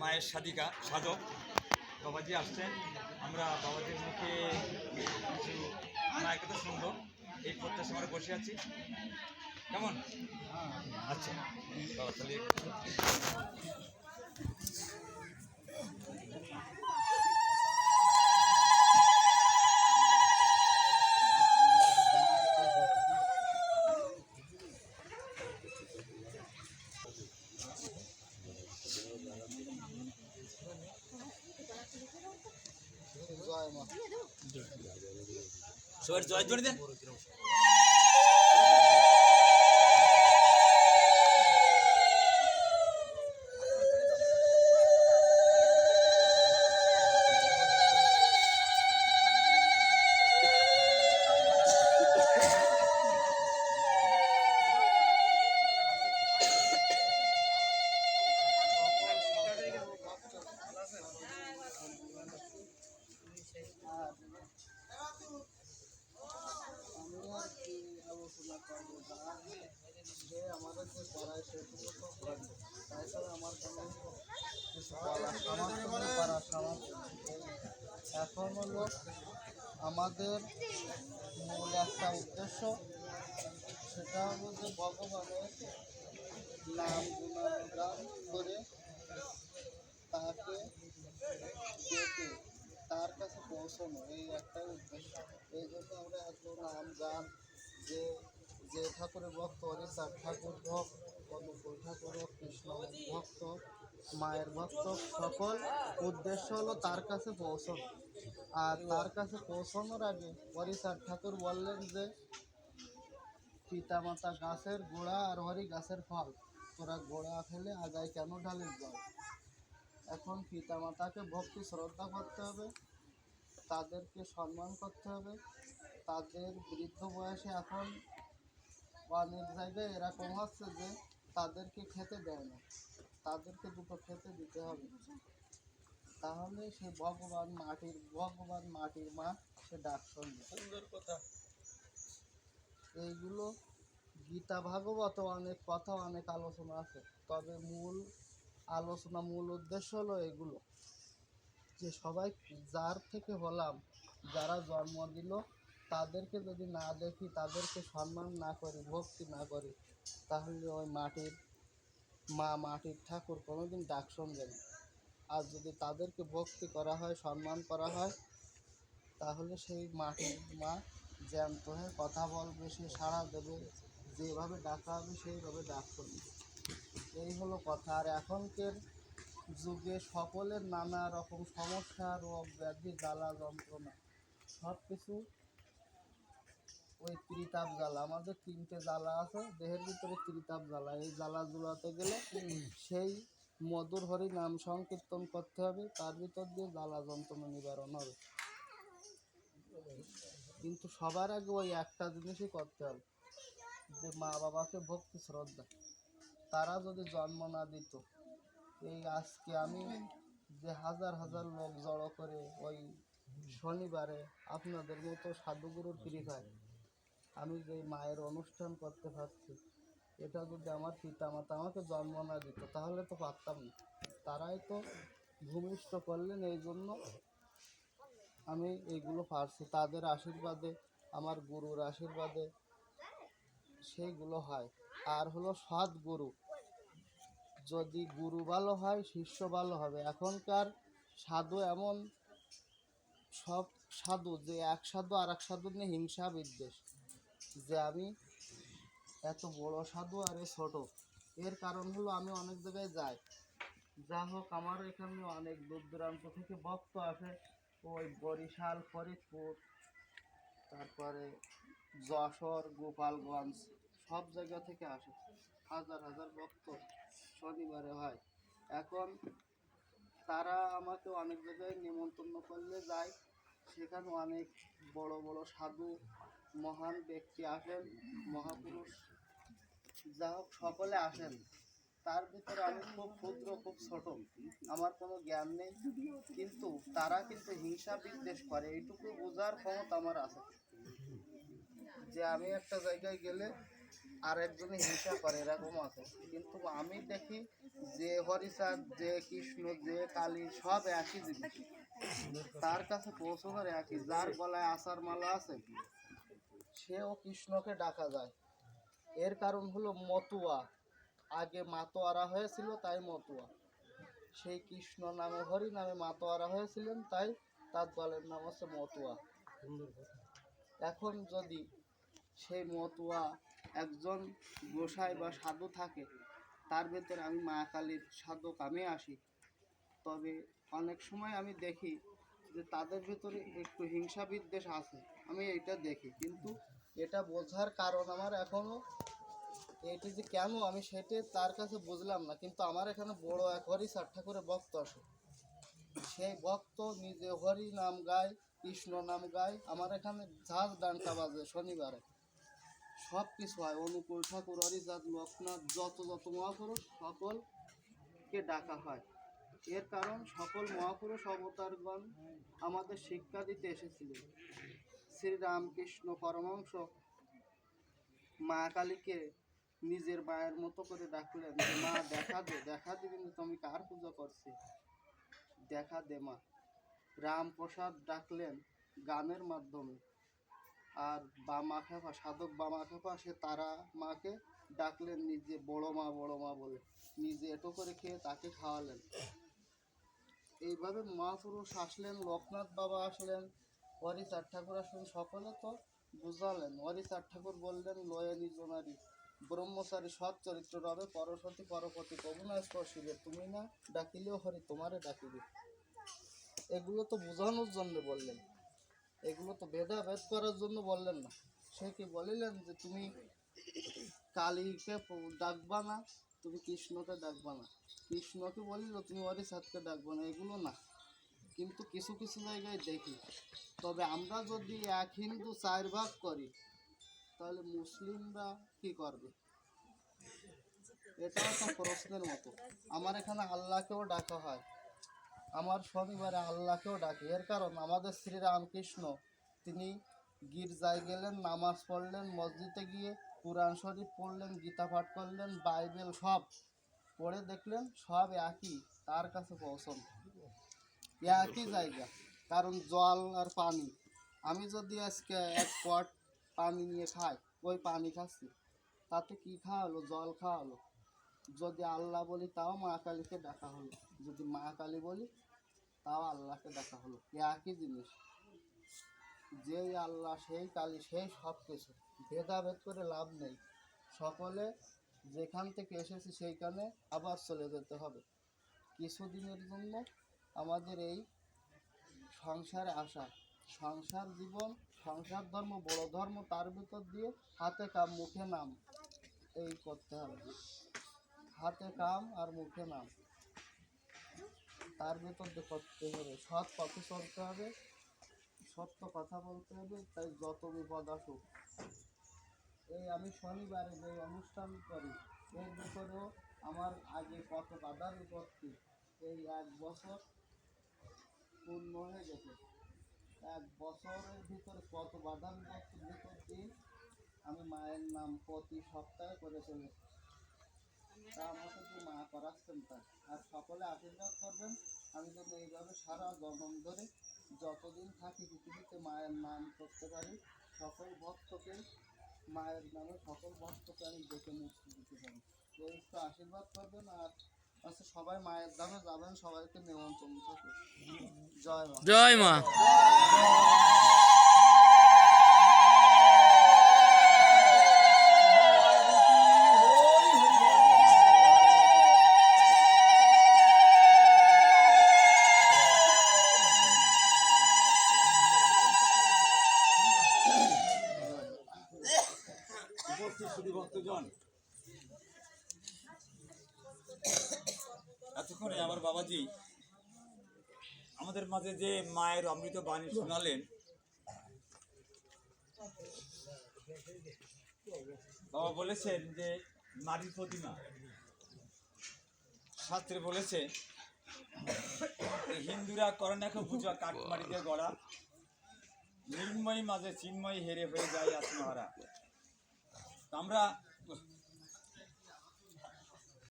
মায়ের সাধিকা সাধক বাবাজি আসছেন। আমরা বাবাজির মুখে কিছু মায়ের কথা শুনব। এই প্রত্যাশা আমরা বসে আছি। কেমন? আচ্ছা। বাবা তাহলে সবার জয় জড়ি এখন হলো আমাদের মূল একটা উদ্দেশ্য, সেটা হলো যে ভগবানের নাম গুণানুগান করে তাকে ডেকে তার কাছে পৌঁছানো, এই একটাই উদ্দেশ্য। এই জন্য আমরা এত নাম গান, যে যে ঠাকুরের ভক্ত তার ঠাকুর ভক্ত অনুকূল ঠাকুর ভক্ত মায়ের ভক্ত সকল উদ্দেশ্য হলো তার কাছে পৌঁছানো। আর তার কাছে পৌঁছানোর আগে হরিচাঁদ ঠাকুর বললেন যে, পিতামাতা গাছের গোড়া আর হরি গাছের ফল, তোরা গোড়া ফেলে আগায় কেন ঢালিস জল এখন পিতামাতাকে ভক্তি, শ্রদ্ধা করতে হবে, তাদেরকে সম্মান করতে হবে। তাদের বৃদ্ধ বয়সে এখন অনেক জায়গায় এরকম হচ্ছে যে তাদেরকে খেতে দেয় না। তাদেরকে দুটো খেতে দিতে হবে। তাহলে সে ভগবান মাটির ভগবান মাটির মা সে ডাক শুনবে। সুন্দর কথা। এইগুলো গীতা ভাগবত অনেক কথা অনেক আলোচনা আছে। তবে মূল আলোচনা মূল উদ্দেশ্য হলো এগুলো। যে সবাই যার থেকে হলাম যারা জন্ম দিল তাদেরকে যদি না দেখি তাদেরকে সম্মান না করি ভক্তি না করি তাহলে ওই মাটির, মা মাটির ঠাকুর কোনোদিন ডাক শুনবে না। আর যদি তাদেরকে ভক্তি করা হয়, সম্মান করা হয়, তাহলে সেই মাটির মা জ্যান্ত হয়ে কথা বলবে, সে সাড়া দেবে, যেভাবে ডাকা হবে সেইভাবে ডাক করবে এই হলো কথা। আর এখনকার যুগে সকলের নানা রকম সমস্যা, রোগ ব্যাধি, জ্বালা যন্ত্রণা সব কিছু ওই ত্রিতাপ জ্বালা। আমাদের তিনটে জ্বালা আছে, দেহের ভিতরে ত্রিতাপ জ্বালা। এই জ্বালা জুলাতে গেলে সেই মধুর হরি নাম সংকীর্তন করতে হবে। তার ভিতর দিয়ে জ্বালা যন্ত্রণা নিবারণ হবে। কিন্তু সবার আগে ওই একটা জিনিসই করতে হবে, যে মা বাবাকে ভক্তি শ্রদ্ধা। তারা যদি জন্ম না দিত, এই আজকে আমি যে হাজার হাজার লোক জড়ো করে ওই শনিবারে আপনাদের মতো সাধুগুরুর কৃপায় আমি যে মায়ের অনুষ্ঠান করতে পারছি এটা যদি আমার পিতা মাতা আমাকে জন্ম না দিত, তাহলে তো পারতাম না। তারাই তো ভূমিষ্ঠ করলেন, এই জন্য আমি এইগুলো পারছি। তাদের আশীর্বাদে, আমার গুরুর আশীর্বাদে সেইগুলো হয়। আর হলো সৎ গুরু যদি গুরু ভালো হয়, শিষ্য ভালো হবে। এখনকার সাধু এমন সব সাধু যে এক সাধু আর এক সাধু নিয়ে হিংসা বিদ্বেষ। যে আমি এত বড় সাধু আর এ ছোট। এর কারণ হলো আমি অনেক জায়গায় যাই। যা হোক আমার এখানে অনেক দূর দূরান্ত থেকে ভক্ত আসে। ওই বরিশাল, ফরিদপুর, তারপরে যশোর, গোপালগঞ্জ, সব জায়গা থেকে আসে। হাজার হাজার ভক্ত শনিবারে হয়। এখন তারা আমাকে অনেক জায়গায় নিমন্ত্রণ করলে যায়। সেখানে অনেক বড় বড় সাধু মহান ব্যক্তি আসেন, মহাপুরুষ। যা হোক, সকলে আসেন। তার ভিতরে আমি খুব ক্ষুদ্র, খুব ছোট। আমার কোনো জ্ঞান নেই। কিন্তু তারা কিন্তু হিংসা বিদ্বেষ করে। এইটুকু বোঝার ক্ষমতা আমার আছে। যে আমি একটা জায়গায় গেলে আর একজনে হিংসা করে, এরকম আছে। কিন্তু আমি দেখি যে হরিচাঁদ, যে কৃষ্ণ, যে কালী, সব একই জিনিস। তার কাছে পৌঁছানোর একই। যার গলায় আসার মালা আছে সেও কৃষ্ণকে ডাকা যায়। এর কারণ হলো মতুয়া। আগে মাতোয়ারা হয়েছিল, তাই মতুয়া। সেই কৃষ্ণ নামে, হরি নামে মাতোয়ারা হয়েছিলেন, তাই তার দলের নাম হচ্ছে মতুয়া। এখন যদি সেই মতুয়া একজন গোসাই বা সাধু থাকে, তার ভেতরে আমি মা কালীর সাধক আমি আসি। তবে অনেক সময় আমি দেখি যে তাদের ভেতরে একটু হিংসা বিদ্বেষ আছে। আমি এটা দেখি। কিন্তু এটা বোঝার কারণ আমার এখনও এটি যে কেন আমি সেটা তার কাছে বুঝলাম না। কিন্তু আমার এখানে বড় এক হরি সার ঠাকুরের ভক্ত আসে। সেই ভক্ত নিজে হরি নাম গায়, কৃষ্ণ নাম গায়। আমার এখানে ঝাঁজ ডান্টা বাজে শনিবারে। সব কিছু হয়। অনুকূল ঠাকুর, হরিচাঁদ, লোকনাথ, যত যত মহাপুরুষ, সকলকে ডাকা হয়। এর কারণ সকল মহাপুরুষ, অবতারগণ আমাদের শিক্ষা দিতে এসেছিলেন। শ্রী রামকৃষ্ণ পরমাংশ মা কালীকে নিজের মায়ের মতো করে ডাকলেন, মা, দেখা দে দেখা দে কিন্তু তুমি কার পূজা করছি? দেখা দে, মা। রামপ্রসাদ ডাকলেন গানের মাধ্যমে। আর বামা খেপা সাধক বামা খেপা সে তারা মাকে ডাকলেন নিজে, বড় মা বড় মা বলে। নিজে এটো করে খেয়ে তাকে খাওয়ালেন। এইভাবে মহাপুরুষ আসলেন, লোকনাথ বাবা আসলেন হরিচাঁদ ঠাকুর আসলে সকলে তো বুঝালেন। হরিচাঁদ ঠাকুর বললেন, লয়ে নিজ নারী। ব্রহ্মচারী সৎ চরিত্র রবে পরশতী পরপতি। কবুনা স্পর্শিবে, তুমি না ডাকিলেও হরি, তোমারে ডাকিবে। এগুলো তো বোঝানোর জন্য বললেন। এগুলো তো ভেদাভেদ করার জন্য বললেন না। সে কি বলিলেন যে, তুমি কালীকে ডাকবা না, তুমি কৃষ্ণকে ডাকবা না? কৃষ্ণকে বলিল, তুমি হরিচাঁদকে ডাকবা না। এগুলো না। কিন্তু কিছু কিছু জায়গায় দেখি। তবে আমরা যদি এক হিন্দু চার ভাগ করি, তাহলে মুসলিমরা কি করবে? এটা একটা প্রশ্নের মতো। আমার এখানে আল্লাহকেও ডাকা হয়। আমার শনিবারে আল্লাহকেও ডাকে। এর কারণ, আমাদের শ্রী রামকৃষ্ণ, তিনি গির্জায় গেলেন, নামাজ পড়লেন, মসজিদে গিয়ে কোরআন শরীফ পড়লেন, গীতা পাঠ করলেন, বাইবেল সব পড়ে দেখলেন, সব একই, তার কাছে পৌঁছন। একই জায়গা? কারণ জল আর পানি। আমি যদি আজকে এক পট পানি নিয়ে খাই, ওই পানি খাচ্ছি। তাতে কি খাওয়া হলো জল খাওয়া হলো যদি আল্লাহ বলি, তাও মা কালীকে ডাকা হলো। যদি মা কালী বলি, তাও আল্লাহকে ডাকা হলো। একই জিনিস। যেই আল্লাহ, সেই কালী, সেই সব কিছু ভেদাভেদ করে লাভ নেই। সকলে যেখান থেকে এসেছি সেইখানে আবার চলে যেতে হবে। কিছুদিনের জন্য আমাদের এই সংসারে আসা। সংসার জীবন, সংসার ধর্ম, বড় ধর্ম, তার ভিতর দিয়ে হাতে কাম, মুখে নাম, এই করতে হবে। হাতে কাম আর মুখে নাম, তার ভিতর দিয়ে করতে হবে। সৎ পথে চলতে হবে, সত্য কথা বলতে হবে, তাই যত বিপদ আসুক। এই আমি শনিবারে যে অনুষ্ঠান করি, এর ভিতরেও আমার আগে কত বাধা বিপত্তি, এই এক বছর পূর্ণ হয়ে গেছে। এক বছরের ভিতরে কত বাধা বিপত্তির ভিতর দিয়ে আমি মায়ের নাম প্রতি সপ্তাহে করে চলেছি তা আমাকে কি মা করাচ্ছেন তাই আর সকলে আশীর্বাদ করবেন। আমি যেন এইভাবে সারা জন্ম ধরে যতদিন থাকি পৃথিবীতে মায়ের নাম করতে পারি, সকল ভক্তকে, মায়ের নামে সকল ভক্তকে আমি ডেকে মুক্তি দিতে পারি। তো একটু আশীর্বাদ করবেন আর আচ্ছা সবাই মায়ের দামে যাবেন, সবাইকে নিমন্ত্রণ থাকুক। জয় মা ভক্তজন এতক্ষণে আমার বাবাজি আমাদের মাঝে যে মায়ের অমৃত বাণী শোনালেন, বাবা বলেছেন যে মাটির প্রতিমা শাস্ত্রে বলেছে হিন্দুরা করে না খুব বুঝা কাঠমারিতে গড়া নির্ময় মাঝে চিন্ময় হেরে হয়ে যায় আত্মহারা আমরা।